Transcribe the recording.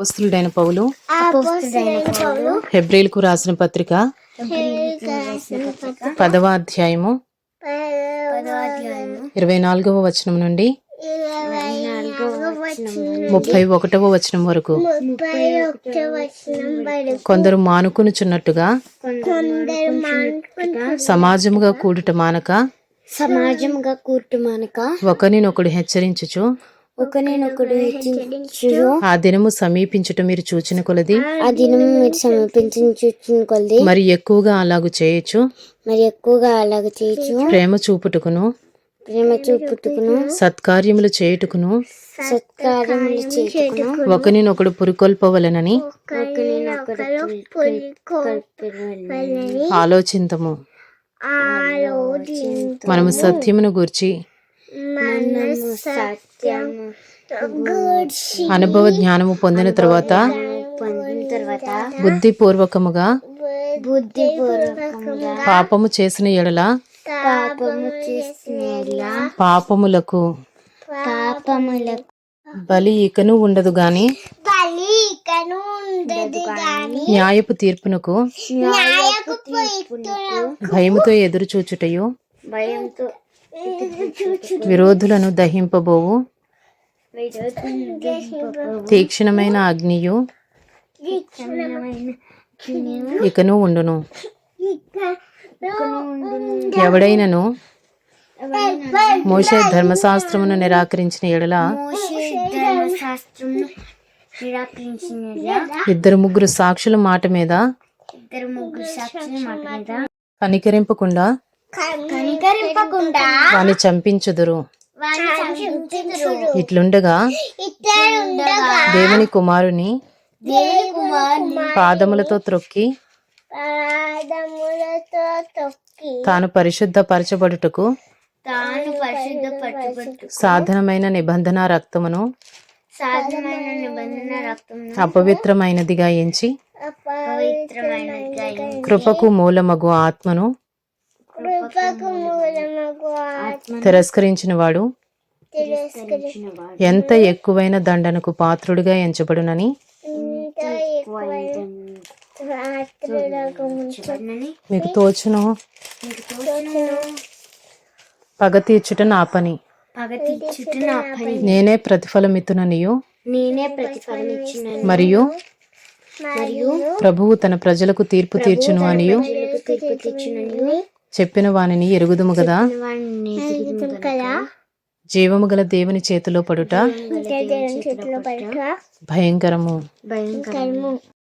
అపోస్తులుడైన పౌలు హెబ్రిల్కు రాసిన పత్రిక పదవ అధ్యాయము ఇరవై నాలుగవ వచనం నుండి ముప్పై ఒకటవ వచనం వరకు. కొందరు మానుకొనుచున్నట్టుగా సమాజముగా కూడుట మానక సమాజంగా కూర్చుమానక ఒకరినొకడు హెచ్చరించుచు ఒకరినొకడు హెచ్చించు ఆ దినము సమీపించుట మీరు చూచిన కొలది? ఆ దినం మీరు సమీపించి చూచిన కొలది. మరి ఎక్కువగా అలాగు చేయొచ్చు మరి ఎక్కువగా అలాగ చేయొచ్చు ప్రేమ చూపుటకును? ప్రేమ చూపుట్టుకును సత్కార్యములు చేయుటకును? సత్కారములు చేసుకును ఒకరినొకడు పురుకొల్పవలనని? ఆలోచింతము. మనము సత్యమును గూర్చి అనుభవ జ్ఞానము పొందిన తర్వాత పొందిన తర్వాత బుద్ధిపూర్వకముగా పాపము చేసిన ఎడల పాపము చేసిన పాపములకు పాపములకు బలి ఇకను ఉండదు గాని బలి ఇకను ఉండదు గాని న్యాయపు తీర్పునకు న్యాయకు తీర్పునకు భయముతో ఎదురు చూచుటయు భయంతో విరోధులను దహింపబోవు. తీక్షణమైన అగ్నియు ఇకను ఉండును. ఎవడైనను మోషే ధర్మశాస్త్రమును నిరాకరించిన ఎడల శాస్త్రమును నిరాకరించిన ఇద్దరు ముగ్గురు సాక్షుల మాట మీద ఇద్దరు ముగ్గురు సాక్షుల మాట మీద కనికరింపకుండా కనికరింపకుండా వాని చంపించుదురు. ఇట్లుండగా దేవుని కుమారుని పాదములతో త్రొక్కి తాను పరిశుద్ధపరచబడుటకు సాధనమైన నిబంధన రక్తమును అపవిత్రమైనదిగా ఎంచి కృపకు మూలమగు ఆత్మను తిరస్కరించిన వాడు ఎంత ఎక్కువైన దండనకు పాత్రుడిగా ఎంచబడునని? మీకు తోచును. పగ తీర్చుట నా పని. నేనే ప్రతిఫలమిత్తుననియు. నేనే ప్రతిఫలం ఇచ్చినను మరియు మరియు ప్రభువు తన ప్రజలకు తీర్పు తీర్చును అనియు. చెప్పిన వానిని ఎరుగుదుము కదా? జీవము గల దేవుని చేతిలో పడుట? చేతిలో పడుట? భయంకరము. భయంకరము.